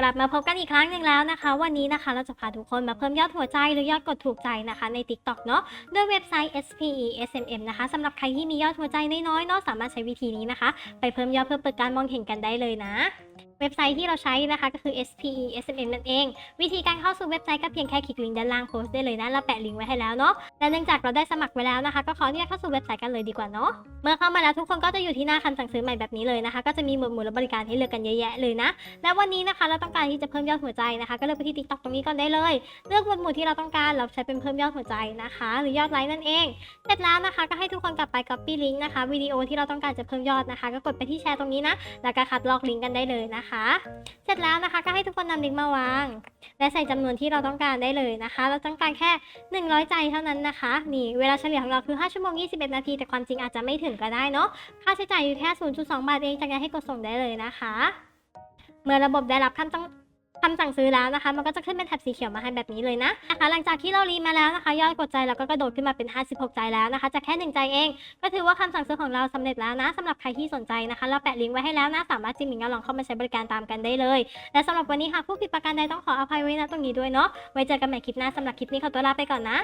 กลับมาพบกันอีกครั้งหนึ่งแล้วนะคะ วันนี้นะคะเราจะพาทุกคนมาเพิ่มยอดหัวใจหรือยอดกดถูกใจนะคะใน TikTok เนาะด้วยเว็บไซต์ SPE SMM นะคะสำหรับใครที่มียอดหัวใจน้อยๆเนาะสามารถใช้วิธีนี้นะคะ ไปเพิ่มยอดเพื่อเปิดการมองเห็นกันได้เลยนะ เว็บไซต์ที่เราใช้นะคะก็คือ SPE SMM นั่นเอง วิธีการเข้าสู่เว็บไซต์ก็เพียงแค่คลิกลิงก์ด้านล่างโพสต์ได้เลยนะเราแปะลิงก์ไว้ให้แล้วเนาะและเนื่องจากเราได้สมัครไว้แล้วนะคะ ก็ขออนุญาตเข้าสู่เว็บไซต์กันเลยดีกว่าเนาะเมื่อเข้ามาแล้วทุกคนก็จะอยู่ที่หน้าคำสั่งซื้อใหม่แบบนี้เลยนะคะ ก็จะมีหมวดหมู่และบริการให้เลือกกันเยอะแยะเลยนะและวันนี้นะคะเราต้องการที่จะเพิ่มยอดหัวใจนะคะ ก็เลือกไปที่ TikTok ตรงนี้ก่อนได้เลย เลือกหมวดหมู่ที่เราต้องการเราใช้เป็นเพิ่มยอดหัวใจนะคะ หรือยอดไลค์นั่นเองเสร็จแล้วนะคะก็ให้ทุกคนกลับไป copy link นะคะวิดีโอที่เราต้องการจะเพิ่มยอดนะคะ ก็กดไปที่แชร์ตรงนี้นะแล้วก็คัดลอกลิงก์กันได้เลยนะคะเสร็จแล้วนะคะก็ให้ทุกคนนำลิงก์มาวาง และใส่จำนวนที่เราต้องการได้เลยนะคะ เราต้องการแค่ 100 ใจเท่านั้นนะคะ นี่เวลาเฉลี่ยของเราคือ 5 ชั่วโมง 21 นาที แต่ความจริงอาจจะไม่ถึงก็ได้เนาะ ค่าใช้จ่ายอยู่แค่ 0.2 บาทเอง จากนั้นให้กดส่งได้เลยนะคะ เมื่อระบบได้รับคำต้อง คำสั่งซื้อแล้วนะคะ มันก็จะขึ้นเป็นแถบสีเขียวมาให้แบบนี้เลยนะนะคะ หลังจากที่เรารีมาแล้วนะคะยอดกดใจเราก็กระโดดขึ้นมาเป็น 56 ใจแล้วนะคะจากแค่ 1 ใจเอง ก็ถือว่าคำสั่งซื้อของเราสำเร็จแล้วนะสำหรับใครที่สนใจนะคะ เราแปะลิงก์ไว้ให้แล้วนะ สามารถจิ้มลิงก์ลองเข้ามาใช้บริการตามกันได้เลย และสำหรับวันนี้หากผู้ผิดประการใดต้องขออภัยไว้นะตรงนี้ด้วยเนาะไว้เจอกันใหม่คลิปหน้าสำหรับคลิปนี้ขอตัวลาไปก่อนนะ